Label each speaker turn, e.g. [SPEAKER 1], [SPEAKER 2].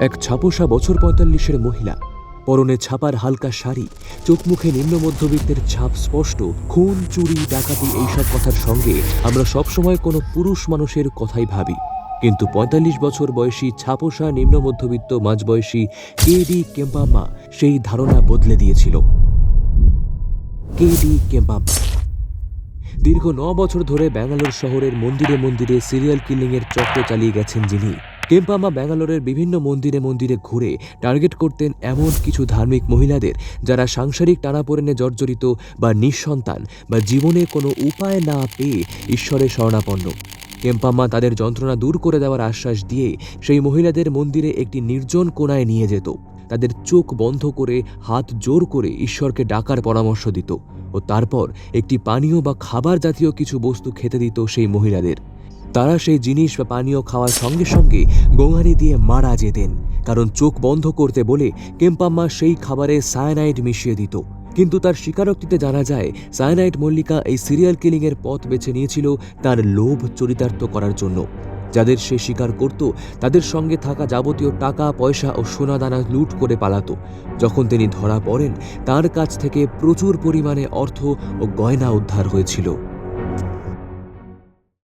[SPEAKER 1] এক ছাপোষা বছর পঁয়তাল্লিশের মহিলা। পরনে ছাপার হালকা শাড়ি চোখ মুখে নিম্ন মধ্যবিত্তের ছাপ স্পষ্ট, খুন, চুরি, ডাকাতি এইসব কথার সঙ্গে আমরা সবসময় কোনো পুরুষ মানুষের কথাই ভাবি। কিন্তু পঁয়তাল্লিশ বছর বয়সী ছাপোষা নিম্ন মধ্যবিত্ত মাঝবয়সী কে ডি কেম্পাম্মা সেই ধারণা বদলে দিয়েছিল। K D Kempamma. দীর্ঘ ন বছর ধরে ব্যাঙ্গালোর শহরের মন্দিরে মন্দিরে সিরিয়াল কিলিংয়ের চক্র চালিয়ে গেছেন যিনি। কেম্পামা ব্যাঙ্গালোরের বিভিন্ন মন্দিরে মন্দিরে ঘুরে টার্গেট করতেন এমন কিছু ধার্মিক মহিলাদের যারা সাংসারিক টানাপোড়েনে জর্জরিত বা নিঃসন্তান বা জীবনে কোনো উপায় না পেয়ে ঈশ্বরের শরণাপন্ন। কেম্পাম্মা তাদের যন্ত্রণা দূর করে দেওয়ার আশ্বাস দিয়ে সেই মহিলাদের মন্দিরে একটি নির্জন কোণায় নিয়ে যেত। তাদের চোখ বন্ধ করে, হাত জোর করে ঈশ্বরকে ডাকার পরামর্শ দিত ও তারপর একটি পানীয় বা খাবার জাতীয় কিছু বস্তু খেতে দিত সেই মহিলাদের। তারা সেই জিনিস বা পানীয় খাওয়ার সঙ্গে সঙ্গে গোঙানি দিয়ে মারা যেতেন, কারণ চোখ বন্ধ করতে বলে কেম্পাম্মা সেই খাবারে সায়ানাইড মিশিয়ে দিত। কিন্তু তার স্বীকারোক্তিতে জানা যায়, সায়ানাইড মল্লিকা এই সিরিয়াল কিলিংয়ের পথ বেছে নিয়েছিল তার লোভ চরিতার্থ করার জন্য। যাদের সে স্বীকার করত, তাদের সঙ্গে থাকা যাবতীয় টাকা, পয়সা ও সোনাদানা লুট করে পালাতো। যখন তিনি ধরা পড়েন, তার কাছ থেকে প্রচুর পরিমাণে অর্থ ও গয়না উদ্ধার হয়েছিল।